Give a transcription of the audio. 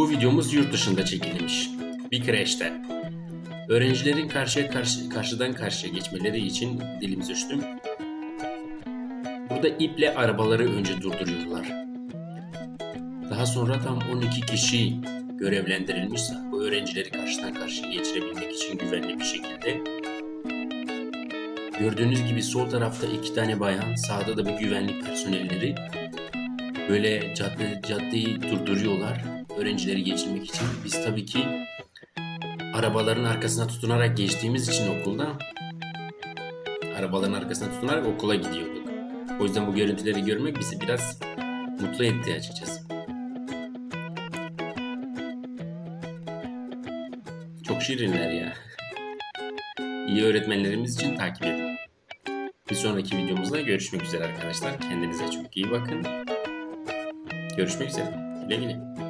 Bu videomuz yurt dışında çekilmiş. Bir kreşte. Öğrencilerin karşıya karşı, karşıdan karşıya geçmeleri için dilimi düştüm. Burada iple arabaları önce durduruyorlar. Daha sonra tam 12 kişi görevlendirilmişse bu öğrencileri karşıdan karşıya geçirebilmek için güvenli bir şekilde. Gördüğünüz gibi sol tarafta iki tane bayan, sağda da bir güvenlik personelleri böyle cadde, caddeyi durduruyorlar öğrencileri geçirmek için. Biz tabii ki arabaların arkasına tutunarak geçtiğimiz için okulda arabaların arkasına tutunarak okula gidiyorduk. O yüzden bu görüntüleri görmek bizi biraz mutlu etti açıkçası. Çok şirinler ya. İyi öğretmenlerimiz için takip edin. Bir sonraki videomuzda görüşmek üzere arkadaşlar. Kendinize çok iyi bakın. Görüşmek üzere. Güle güle.